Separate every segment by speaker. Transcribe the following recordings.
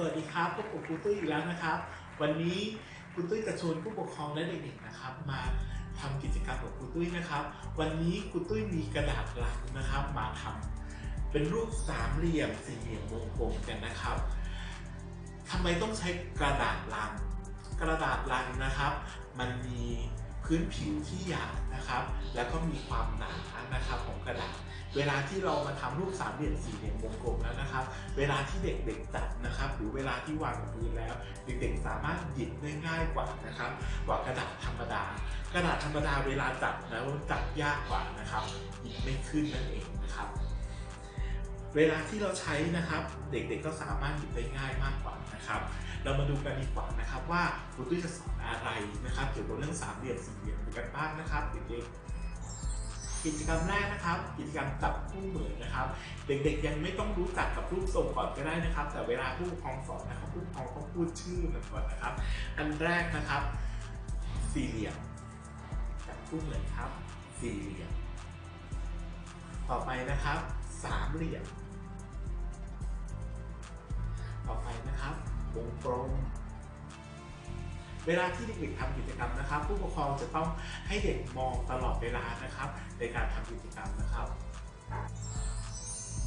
Speaker 1: สวัสดีครับพบกับครูตุ้ยอีกแล้วนะครับ วันนี้ครูตุ้ยจะชวนผู้ปกครองและเด็กๆนะครับ มาทำกิจกรรมกับครูตุ้ยนะครับ วันนี้ครูตุ้ยมีกระดาษลังนะครับ มาทำเป็นรูปสามเหลี่ยมสี่เหลี่ยมวงกลมกันนะครับทำไมต้องใช้กระดาษลัง กระดาษลังนะครับ มันมี พื้นผิวที่หยาบนะครับ แล้วก็มีความหนานะครับของกระดาษ เวลาที่เรามาทำรูปสามเหลี่ยมสี่เหลี่ยมวงกลมแล้วนะครับ เวลาที่เด็กๆจับนะครับ หรือเวลาที่วางกับพื้นแล้ว เด็กๆสามารถหยิบได้ง่ายกว่านะครับกว่ากระดาษธรรมดา กระดาษธรรมดาเวลาจับแล้วจับยากกว่านะครับหยิบไม่ขึ้นนั่นเองนะครับ เวลาที่เราใช้นะครับ เด็กๆก็สามารถหยิบได้ง่ายมากกว่านะครับ เรามาดูกันดีกว่านะครับว่าครูตุ้ยจะสอนอะไรนะครับ เกี่ยวกับเรื่องสามเหลี่ยมสี่เหลี่ยมกันบ้างนะครับเด็กๆกิจกรรมแรกนะครับ กิจกรรมจับคู่มือนะครับ เด็กๆยังไม่ต้องรู้จักกับรูปทรงก่อนก็ได้นะครับ แต่เวลาผู้ปกครองสอนนะครับผู้ปกครองต้องพูดชื่อมันก่อนนะครับ อันแรกนะครับ สี่เหลี่ยมจับคู่เหมือนครับ สี่เหลี่ยม ต่อไปนะครับ สามเหลี่ยม วงกลมเวลาที่เด็กๆทำกิจกรรมนะครับ ผู้ปกครองจะต้องให้เด็กมองตลอดเวลานะครับ ในการทำกิจกรรมนะครับ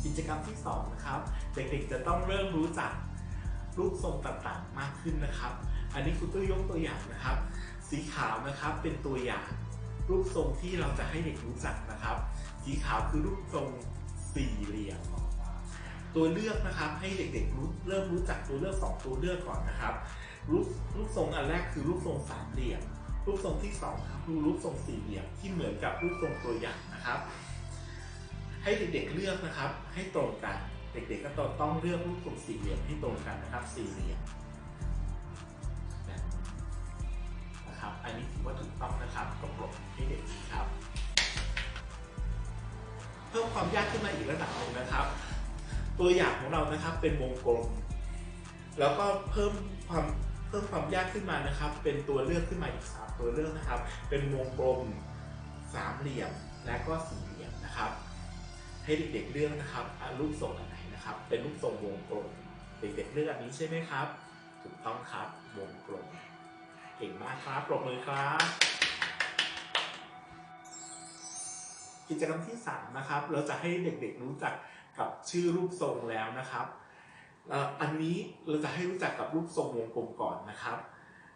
Speaker 1: กิจกรรมที่สองนะครับเด็กๆจะต้องเริ่มรู้จักรูปทรงต่างๆมากขึ้นนะครับ อันนี้คุณตุ้ยยกตัวอย่างนะครับ สีขาวนะครับเป็นตัวอย่างรูปทรงที่เราจะให้เด็กรู้จักนะครับ สีขาวคือรูปทรงสี่เหลี่ยม ตัวเลือกนะครับ ให้เด็กๆรู้เริ่มรู้จักตัวเลือกสองตัวเลือกก่อนนะครับรูปรูปทรงอันแรกคือรูปทรงสามเหลี่ยม รูปทรงที่สองครับคือรูปทรงสี่เหลี่ยมที่เหมือนกับรูปทรงตัวอย่างนะครับ ให้เด็กๆเลือกนะครับ ให้ตรงกัน เด็กๆก็ต้องเลือกรูปทรงสี่เหลี่ยมให้ตรงกันนะครับ สี่เหลี่ยมนะครับ อันนี้ถือว่าถูกต้องนะครับก็ปรบให้เด็กครับ เพิ่มความยากขึ้นมาอีกระดับหนึ่งนะครับ ตัวอย่างของเรานะครับเป็นวงกลม แล้วก็เพิ่มความเพิ่มความยากขึ้นมานะครับ เป็นตัวเลือกขึ้นมาอีกสามตัวเลือกนะครับ เป็นวงกลมสามเหลี่ยมและก็สี่เหลี่ยมนะครับ ให้เด็กๆเลือกนะครับรูปทรงอันไหนนะครับ เป็นรูปทรงวงกลมเด็กๆเลือกอันนี้ใช่ไหมครับ ถูกต้องครับวงกลมเก่งมากครับปรบมือครับกิจกรรมที่สามนะครับเราจะให้เด็กๆรู้จัก กับชื่อรูปทรงแล้วนะครับ อันนี้เราจะให้รู้จักกับรูปทรงวงกลมก่อนนะครับ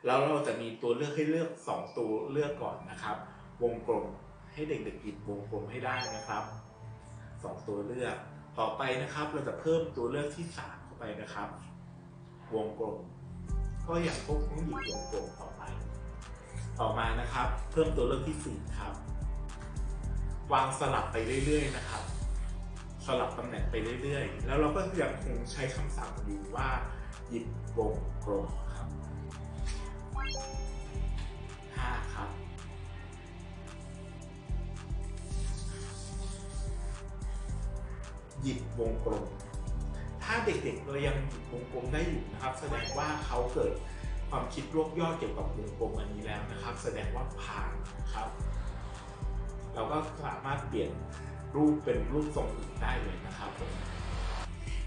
Speaker 1: แล้วเราจะมีตัวเลือกให้เลือก 2 ตัวเลือกก่อนนะครับ วงกลมให้เด็กๆหยิบวงกลมให้ได้นะครับ 2 ตัวเลือก ต่อไปนะครับ เราจะเพิ่มตัวเลือกที่ 3 เข้าไปนะครับ วงกลม ก็อย่างพวกต้องหยิบวงกลมต่อไป ต่อมานะครับ เพิ่มตัวเลือกที่4ครับ วางสลับไปเรื่อย ๆ นะครับ สลับตำแหน่งไปเรื่อยๆ แล้วเราก็ยังคงใช้คำสั่งอยู่ว่าหยิบวงกลมครับห้าครับหยิบวงกลม ถ้าเด็กๆเรายังหยิบวงกลมได้อยู่นะครับ แสดงว่าเขาเกิดความคิดรวบยอดเกี่ยวกับวงกลมอันนี้แล้วนะครับ แสดงว่าผ่านนะครับ เราก็สามารถเปลี่ยน รูปเป็นรูปทรงอื่นได้เลยนะครับผม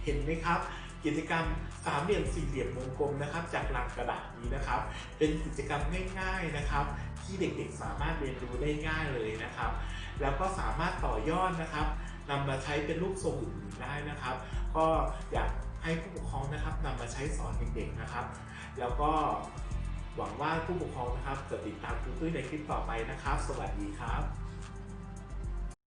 Speaker 1: เห็นไหมครับ กิจกรรมสามเหลี่ยมสี่เหลี่ยมวงกลมนะครับ จากลังกระดาษนี้นะครับ เป็นกิจกรรมง่ายๆนะครับ ที่เด็กๆสามารถเรียนรู้ได้ง่ายเลยนะครับ แล้วก็สามารถต่อยอดนะครับนำมาใช้เป็นรูปทรงอื่นๆได้นะครับ ก็อยากให้ผู้ปกครองนะครับนำมาใช้สอนเด็กๆนะครับ แล้วก็หวังว่าผู้ปกครองนะครับจะติดตามครูตุ้ยในคลิปต่อไปนะครับ สวัสดีครับ